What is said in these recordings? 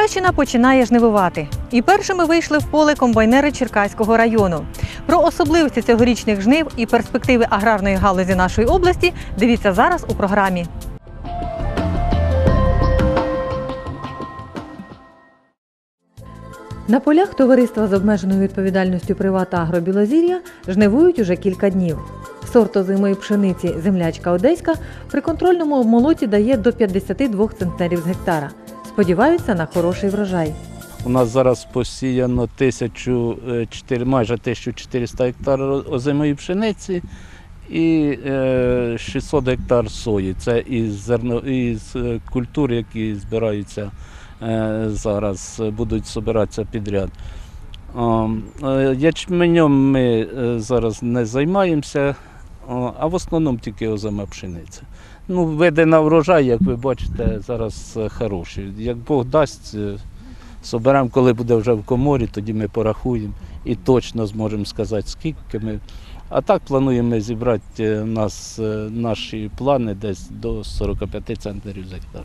Черкащина починає жнивувати. І першими вийшли в поле комбайнери Черкаського району. Про особливості цьогорічних жнив і перспективи аграрної галузі нашої області дивіться зараз у програмі. На полях товариства з обмеженою відповідальністю Приват Агро Білозір'я жнивують уже кілька днів. Сорт озимої пшениці землячка одеська при контрольному обмолоті дає до 52 центнерів з гектара. Сподіваються на хороший врожай. У нас зараз посіяно 1004, майже 1400 гектар озимої пшениці і е, 600 гектар сої. Це із, зерно, із е, культур, які збираються е, зараз, е, будуть збиратися підряд. Е, Ячменем ми е, зараз не займаємося, а в основному тільки озима пшениця. Ну, види на врожай, як ви бачите, зараз е, хороші. Як Бог дасть, е, Соберемо, коли буде вже в коморі, тоді ми порахуємо і точно зможемо сказати, скільки ми. А так плануємо зібрати е, нас наші плани десь до 45 центнерів з гектара.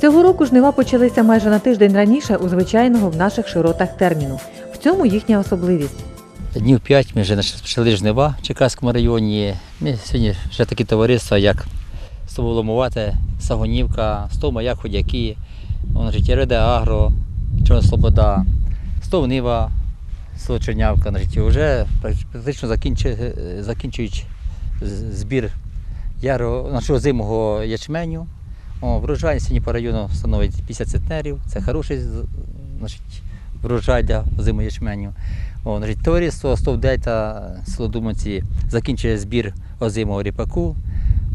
Цього року жнива почалися майже на тиждень раніше у звичайного в наших широтах терміну. В цьому їхня особливість. Днів п'ять ми вже почали жнива в Черкаському районі. Ми сьогодні вже такі товариства, як Стоволомувати, Сагонівка, Стовмаяк, Ходяки, воно Реде Агро, Чорна Слобода, Стовнива, село Чернявка. Вже практично закінчують збір ярого, нашого зимого ячменю. О, врожай сьогодні по району становить 50 центнерів. Це хороший значить, врожай для зиму ячменю. О, значить, товариство Стов Дельта село Думанці закінчує збір озимого ріпаку.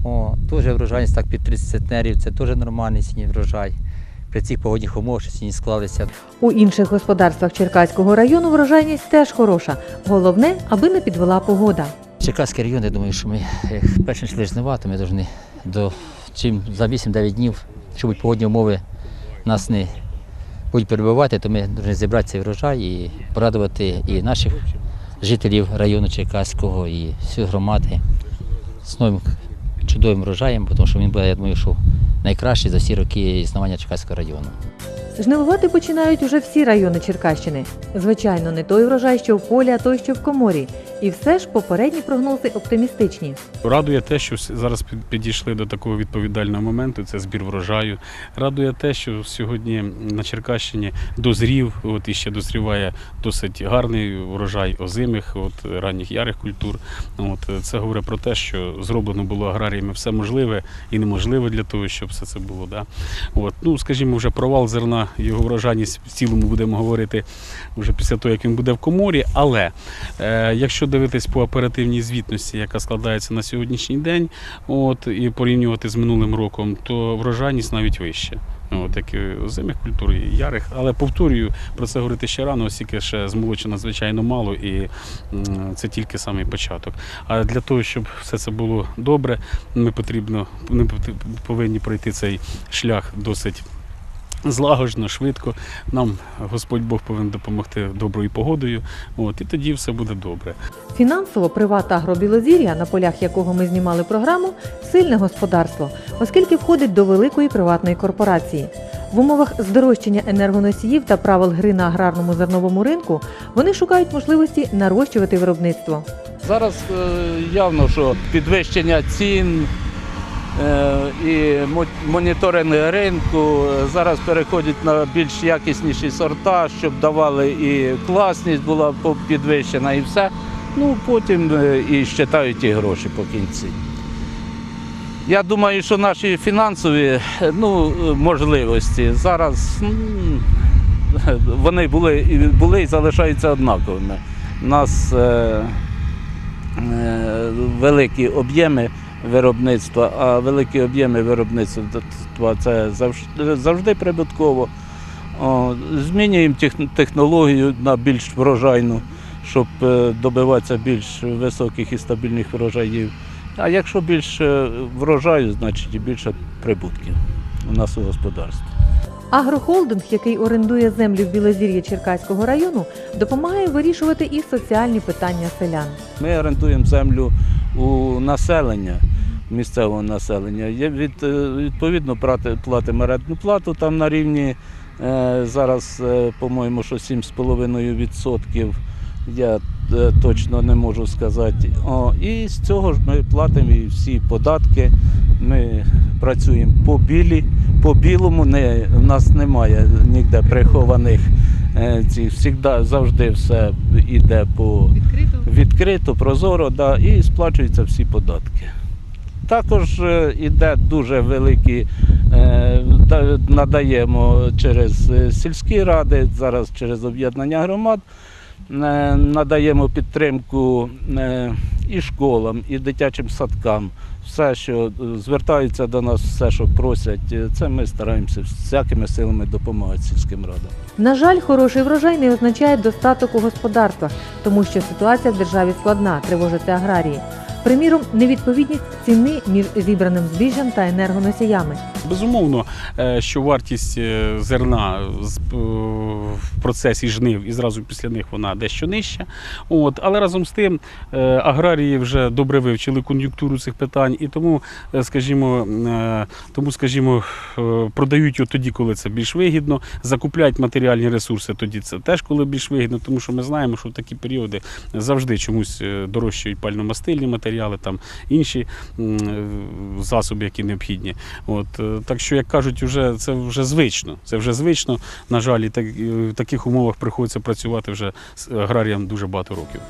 О, теж врожайність так під 30 центнерів, це теж нормальний сьогодні врожай. При цих погодних умовах, що сьогодні склалися. У інших господарствах Черкаського району врожайність теж хороша. Головне, аби не підвела погода. Черкаський район, я думаю, що ми першим йшли жнива, то ми повинні до чим за 8-9 днів, будуть погодні умови нас не будуть перебувати, то ми повинні зібрати цей врожай і порадувати і наших жителів району Черкаського, і всю громади з новим чудовим врожаєм, тому що він буде, я думаю, що найкращий за всі роки існування Черкаського району. Жнивувати починають уже всі райони Черкащини. Звичайно, не той врожай, що в полі, а той, що в коморі. І все ж попередні прогнози оптимістичні. Радує те, що зараз підійшли до такого відповідального моменту. Це збір врожаю. Радує те, що сьогодні на Черкащині дозрів, от і ще дозріває досить гарний врожай озимих, от ранніх ярих культур. От це говорить про те, що зроблено було аграріями все можливе і неможливе для того, щоб все це було. Да? От, ну, скажімо, вже провал зерна, його врожайність в цілому будемо говорити вже після того, як він буде в коморі. Але е, якщо дивитись по оперативній звітності, яка складається на сьогоднішній день, от, і порівнювати з минулим роком, то врожайність навіть вища. От, як і озимих культур, і ярих. Але повторюю, про це говорити ще рано, оскільки ще змолочено надзвичайно мало, і це тільки самий початок. А для того, щоб все це було добре, ми потрібно ми повинні пройти цей шлях досить. Злагоджено, швидко. Нам Господь Бог повинен допомогти доброю погодою. От, і тоді все буде добре. Фінансово приват агробілозір'я, на полях якого ми знімали програму, сильне господарство, оскільки входить до великої приватної корпорації. В умовах здорожчання енергоносіїв та правил гри на аграрному зерновому ринку вони шукають можливості нарощувати виробництво. Зараз е, явно, що підвищення цін і моніторинг ринку е, зараз переходять на більш якісніші сорта, щоб давали і класність була підвищена, і все. Ну потім е, і щитають і гроші по кінці. Я думаю, що наші фінансові е, ну, е, можливості зараз вони були, були і залишаються однаковими. У нас е, е, великі об'єми виробництва, а великі об'єми виробництва це завжди, завжди прибутково. Змінюємо технологію на більш врожайну, щоб е, добиватися більш високих і стабільних врожаїв. А якщо більше врожаю, значить і більше прибутків у нас у господарстві. Агрохолдинг, який орендує землю в Білозір'ї Черкаського району, допомагає вирішувати і соціальні питання селян. Ми орендуємо землю у населення, місцевого населення. Є від, е, відповідно плати- платимо орендну плату там на рівні Е, Зараз, е, по-моєму, що 7,5%. Я точно не можу сказати. О, і з цього ж ми платимо і всі податки. Ми працюємо по білі, по білому. Не, у нас немає ніде прихованих цих. Всігда, завжди все йде по Відкрито. відкрито, прозоро, да, і сплачуються всі податки. Також е, іде дуже великі, е, надаємо через е, сільські ради, зараз через об'єднання громад, надаємо підтримку і школам, і дитячим садкам. Все, що звертаються до нас, все, що просять, це ми стараємося всякими силами допомагати сільським радам. На жаль, хороший врожай не означає достаток у господарствах, тому що ситуація в державі складна, тривожаться аграрії. Приміром, невідповідність ціни між зібраним збіжжям та енергоносіями. Безумовно, е, що вартість е, зерна е, в процесі жнив і зразу після них вона дещо нижча. От, але разом з тим аграрії вже добре вивчили кон'юнктуру цих питань, і тому, скажімо, тому, скажімо, продають його тоді, коли це більш вигідно, закупляють матеріальні ресурси тоді це теж коли більш вигідно, тому що ми знаємо, що в такі періоди завжди чомусь дорожчають пальномастильні матеріали, там інші засоби, які необхідні. От, е, так що, як кажуть, вже, це вже звично. Це вже звично. На жаль, і так, в таких умовах приходиться працювати вже з аграріям дуже багато років.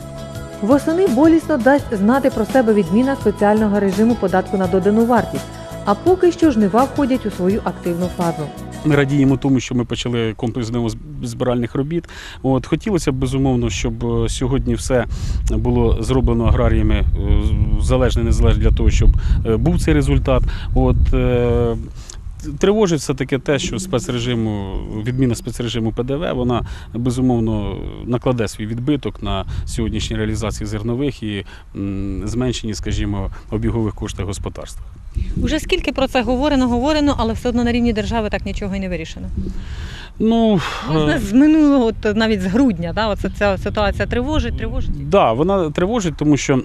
Восени болісно дасть знати про себе відміна спеціального режиму податку на додану вартість. А поки що жнива входять у свою активну фазу. Ми радіємо тому, що ми почали комплекс збиральних робіт. От хотілося б безумовно, щоб е, сьогодні все було зроблено аграріями е, залежне, незалежно для того, щоб е, був цей результат. От Тривожить все таки те, що спецрежиму, відміна спецрежиму ПДВ, вона безумовно накладе свій відбиток на сьогоднішні реалізації зернових і зменшені, скажімо, обігових коштів господарства. Уже скільки про це говорено, говорено, але все одно на рівні держави так нічого і не вирішено. Ну, Можна е, з минулого, от навіть з грудня, да, оце ця ситуація тривожить, тривожить. Да, вона тривожить, тому що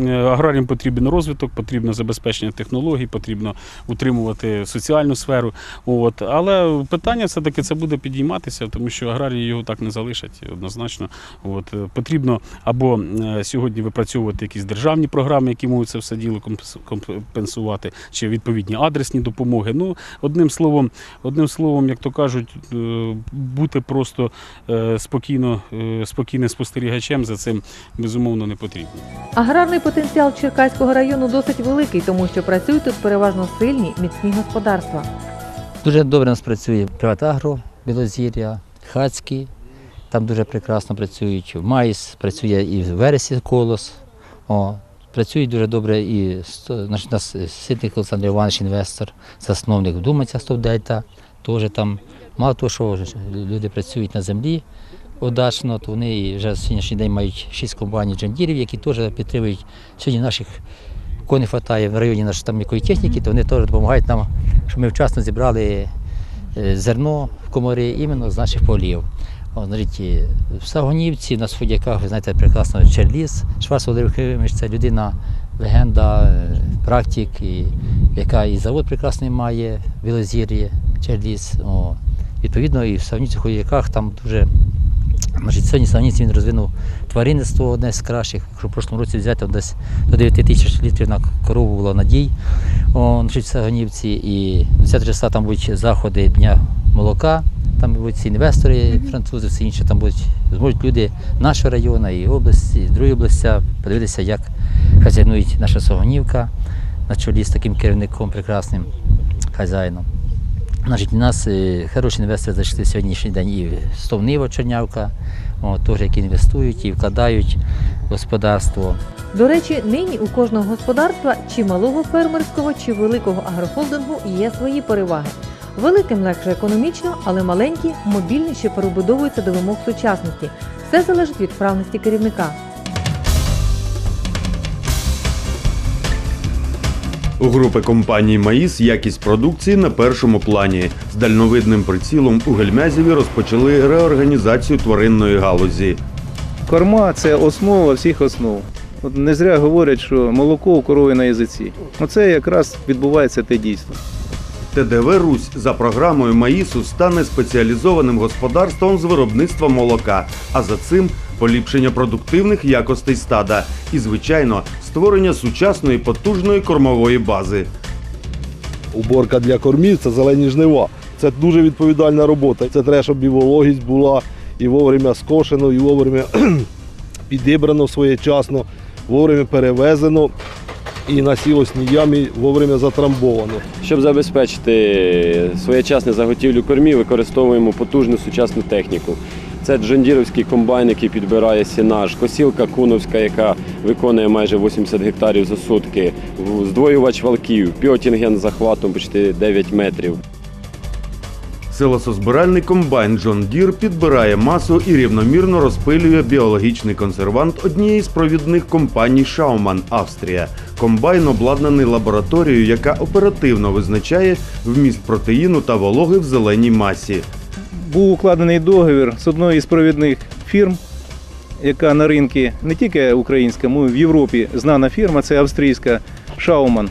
е, аграріям потрібен розвиток, потрібно забезпечення технологій, потрібно утримувати соціальну сферу. От. Але питання все-таки це буде підійматися, тому що аграрії його так не залишать однозначно. От. Потрібно або е, сьогодні випрацьовувати якісь державні програми, які можуть це все діло компенс- компенсувати, чи відповідні адресні допомоги. Ну, одним словом, одним словом, як то кажуть, бути просто е, спокійно, е, спокійним спостерігачем за цим безумовно не потрібно. Аграрний потенціал Черкаського району досить великий, тому що працюють тут переважно сильні, міцні господарства. Дуже добре нас працює Приватагро, Білозір'я, Хацький. Там дуже прекрасно працюють. Майс, працює і в Вересі колос. О, працюють дуже добре і нас Ситник Олександр Іванович, інвестор, засновник Думаця Стовдельта. Теж там мало того, що люди працюють на землі удачно, то вони вже сьогоднішній день мають шість компаній джендірів, які теж підтримують сьогодні наших кого вистачає в районі нашої там якої техніки, то вони теж допомагають нам, щоб ми вчасно зібрали е, зерно в комори іменно з наших полів. О, значить, і в Сагонівці, на Сходяках, ви знаєте, прекрасно Черліс. Шварц Володимир Кривимич це людина, легенда, е, практик, і, яка і завод прекрасний має, в Білозір'ї, Черліс. О. Відповідно, і в Сагонівці, Ходяках там дуже Значить, сьогодні Сагнівці він розвинув тваринництво одне з кращих. Якщо в прошлому році взяти десь до 9 тисяч літрів на корову було надій. О, значить, в Сагнівці. І 10 числа там будуть заходи Дня молока. Там будуть ці інвестори, французи, все інше. Там будуть зможуть люди нашого району і області, і другої області подивитися, як хазяйнують наша Согонівка на чолі з таким керівником прекрасним хазяїном. Значить, у нас е, хороші інвестори зайшли сьогоднішній день і Чернявка, о, теж які інвестують і вкладають в господарство. До речі, нині у кожного господарства, чи малого фермерського, чи великого агрохолдингу є свої переваги. Великим легше економічно, але маленькі мобільніше перебудовуються до вимог сучасності. Все залежить від вправності керівника. У групи компаній Маїс якість продукції на першому плані. З дальновидним прицілом у Гельмязєві розпочали реорганізацію тваринної галузі. Корма це основа всіх основ. От не зря говорять, що молоко у корови на язиці. Оце якраз відбувається те дійство. ТДВ Русь за програмою Маїсу стане спеціалізованим господарством з виробництва молока, а за цим поліпшення продуктивних якостей стада і, звичайно, створення сучасної потужної кормової бази. Уборка для кормів це зелені жнива. Це дуже відповідальна робота. Це треба, щоб і вологість була, і вовремя скошено, і вовремя підібрано своєчасно, вовремя перевезено і на сілосній ямі вовремя затрамбовано. Щоб забезпечити своєчасне заготівлю кормів, використовуємо потужну сучасну техніку. Це джондіровський комбайн, який підбирає сінаж, косілка куновська, яка виконує майже 80 гектарів за сутки, здвоювач валків, піотінген з захватом почти 9 метрів. Силосозбиральний комбайн Джон Дір підбирає масу і рівномірно розпилює біологічний консервант однієї з провідних компаній Шауман Австрія. Комбайн обладнаний лабораторією, яка оперативно визначає вміст протеїну та вологи в зеленій масі. Був укладений договір з одної з провідних фірм, яка на ринку не тільки українська, але й в Європі знана фірма, це австрійська Шауман,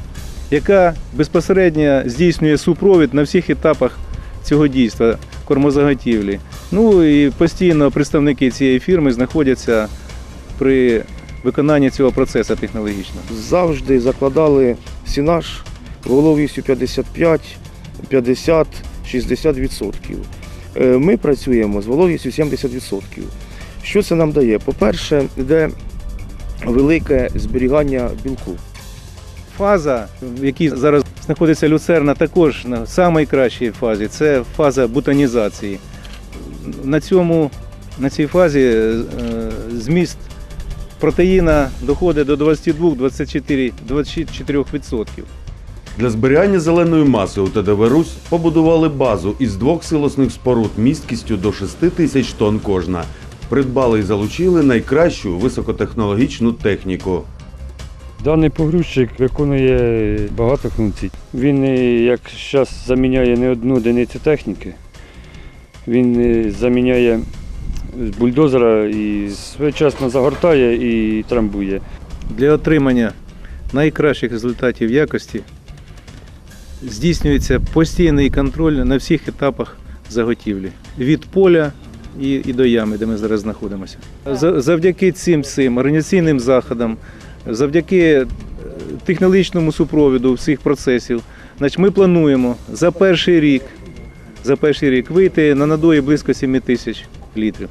яка безпосередньо здійснює супровід на всіх етапах цього дійства кормозаготівлі. Ну і постійно представники цієї фірми знаходяться при виконанні цього процесу технологічного. завжди закладали сінаж вологістю 55, 50, 60%. Е, Ми працюємо з вологістю 70%. Що це нам дає? По-перше, йде велике зберігання білку. Фаза, в якій зараз знаходиться люцерна, також на найкращій фазі це фаза бутонізації. На, цьому, на цій фазі е, зміст протеїна доходить до 22-24%. 24%. Для зберігання зеленої маси у ТДВ Русь побудували базу із двох силосних споруд місткістю до 6 тисяч тонн кожна. Придбали і залучили найкращу високотехнологічну техніку. Даний погрузчик виконує багато функцій. Він е, як зараз заміняє не одну одиницю техніки. Він е, заміняє з бульдозера і своєчасно загортає і трамбує. Для отримання найкращих результатів якості здійснюється постійний контроль на всіх етапах заготівлі від поля і, і до ями, де ми зараз знаходимося. За- Завдяки цим цим організаційним заходам, завдяки е, технологічному супровіду всіх процесів, значить, ми плануємо за перший рік, за перший рік вийти на надої близько 7 тисяч літрів.